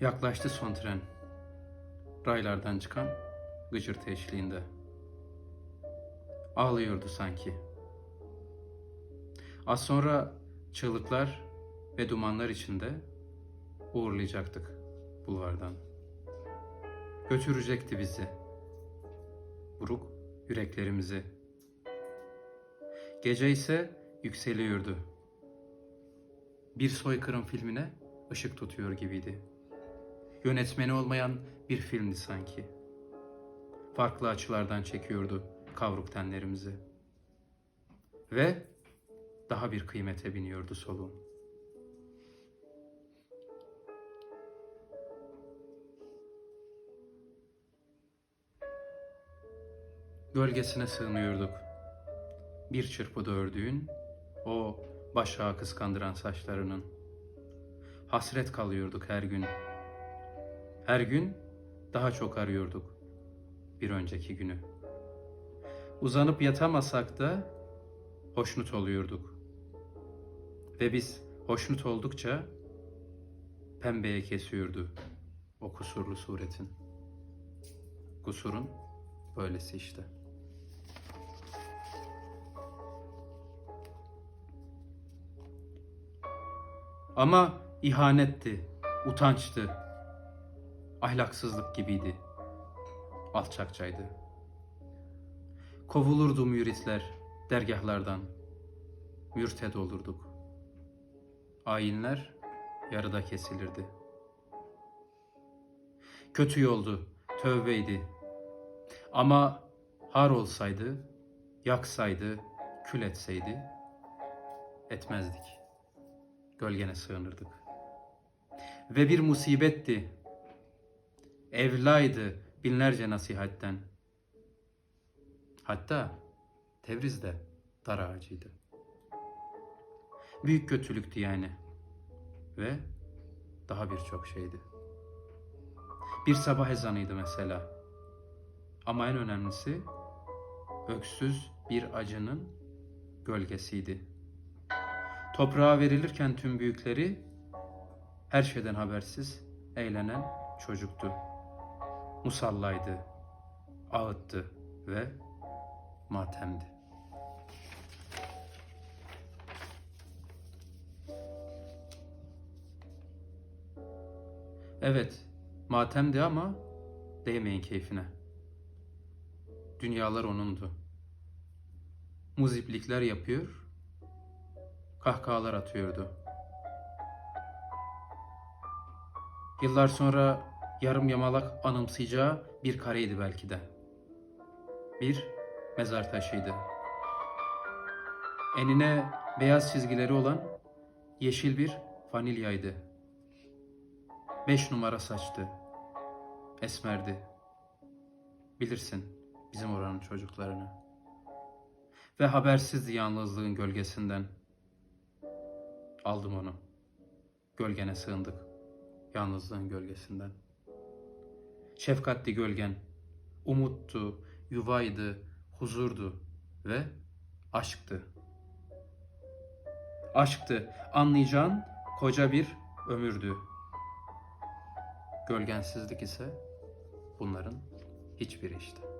Yaklaştı son tren. Raylardan çıkan gıcırtı eşliğinde. Ağlıyordu sanki. Az sonra çığlıklar ve dumanlar içinde uğurlayacaktık bulvardan. Götürecekti bizi. Buruk yüreklerimizi. Gece ise yükseliyordu. Bir soykırım filmine ışık tutuyor gibiydi. Yönetmeni olmayan bir filmdi sanki. Farklı açılardan çekiyordu kavruk tenlerimizi. Ve daha bir kıymete biniyordu soluğum. Gölgesine sığınıyorduk. Bir çırpıda ördüğün o başağı kıskandıran saçlarının. Hasret kalıyorduk her gün. Her gün daha çok arıyorduk bir önceki günü. Uzanıp yatamasak da hoşnut oluyorduk. Ve biz hoşnut oldukça pembeye kesiyordu o kusurlu suretin. Kusurun böylesi işte. Ama ihanetti, utançtı, ahlaksızlık gibiydi, alçakçaydı. Kovulurdu müritler dergahlardan, mürted olurduk. Ayinler yarıda kesilirdi. Kötü yoldu, tövbeydi. Ama har olsaydı, yaksaydı, kül etseydi, etmezdik. Gölgene sığınırdık. Ve bir musibetti. Evlaydı binlerce nasihatten. Hatta Tebriz'de dar ağacıydı. Büyük kötülüktü yani. Ve daha birçok şeydi. Bir sabah ezanıydı mesela. Ama en önemlisi öksüz bir acının gölgesiydi. Toprağa verilirken tüm büyükleri her şeyden habersiz eğlenen çocuktu. Musallaydı, ağıttı ve matemdi. Evet, matemdi ama değmeyin keyfine. Dünyalar onundu. Muziplikler yapıyor, kahkahalar atıyordu. Yıllar sonra yarım yamalak anımsayacağı bir kareydi belki de. Bir mezar taşıydı. Enine beyaz çizgileri olan yeşil bir fanilyaydı. Beş numara saçtı. Esmerdi. Bilirsin bizim oranın çocuklarını. Ve habersizdi yalnızlığın gölgesinden. Aldım onu. Gölgene sığındık. Yalnızlığın gölgesinden. Şefkatli gölgen. Umuttu, yuvaydı, huzurdu ve aşktı. Aşktı. Anlayacağın koca bir ömürdü. Gölgensizlik ise bunların hiçbiri işte.